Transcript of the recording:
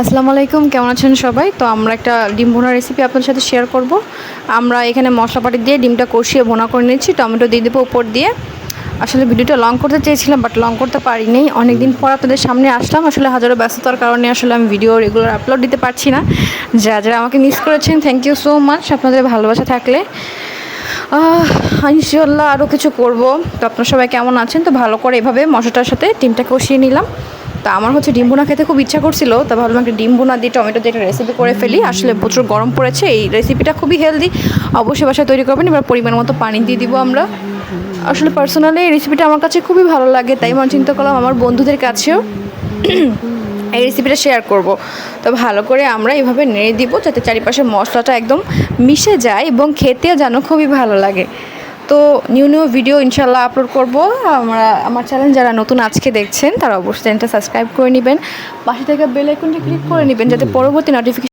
আসসালামু আলাইকুম, কেমন আছেন সবাই? তো আমরা একটা ডিম ভোনা রেসিপি আপনাদের সাথে শেয়ার করব। আমরা এখানে মশলাপাতি দিয়ে ডিমটা কষিয়ে ভোনা করে নিচ্ছি টমেটো দিয়ে দেবো উপর দিয়ে। আসলে ভিডিওটা লং করতে চেয়েছিলাম বাট লং করতে পারিনি। অনেকদিন পর আপনাদের সামনে আসলাম, আসলে হাজারো ব্যস্ততার কারণে আসলে আমি ভিডিও রেগুলার আপলোড দিতে পারছি না। যারা যারা আমাকে মিস করেছেন থ্যাংক ইউ সো মাচ আপনাদের ভালোবাসা থাকলে। ইনশাল্লাহ আরও কিছু করব। তো আপনারা সবাই কেমন আছেন? তো ভালো করে এভাবে মশলাটার সাথে ডিমটা কষিয়ে নিলাম। তা আমার হচ্ছে ডিম বোনা খেতে খুব ইচ্ছা করছিল, তা ভাবলাম একটা ডিম বোনা দিয়ে টমেটো দিয়ে একটা রেসিপি করে ফেলি। আসলে প্রচুর গরম পড়েছে, এই রেসিপিটা খুবই হেলদি অবশ্যই বাসায় তৈরি করবেন, এবার পরিমাণ মতো পানি দিয়ে দিব আমরা। আসলে পার্সোনালি এই রেসিপিটা আমার কাছে খুবই ভালো লাগে, তাই আমার চিন্তা করলাম আমার বন্ধুদের কাছেও এই রেসিপিটা শেয়ার করব। তো ভালো করে আমরা এভাবে নেড়ে দিব, যাতে চারিপাশের মশলাটা একদম মিশে যায় এবং খেতে যেন খুবই ভালো লাগে। তো নিউ নিউ ভিডিও ইনশাল্লাহ আপলোড করব। আমরা, আমার চ্যানেল যারা নতুন আজকে দেখছেন, তারা অবশ্যই চ্যানেলটা সাবস্ক্রাইব করে নেবেন। পাশে থেকে বেল আইকনটি ক্লিক করে নেবেন, যাতে পরবর্তী নোটিফিকেশন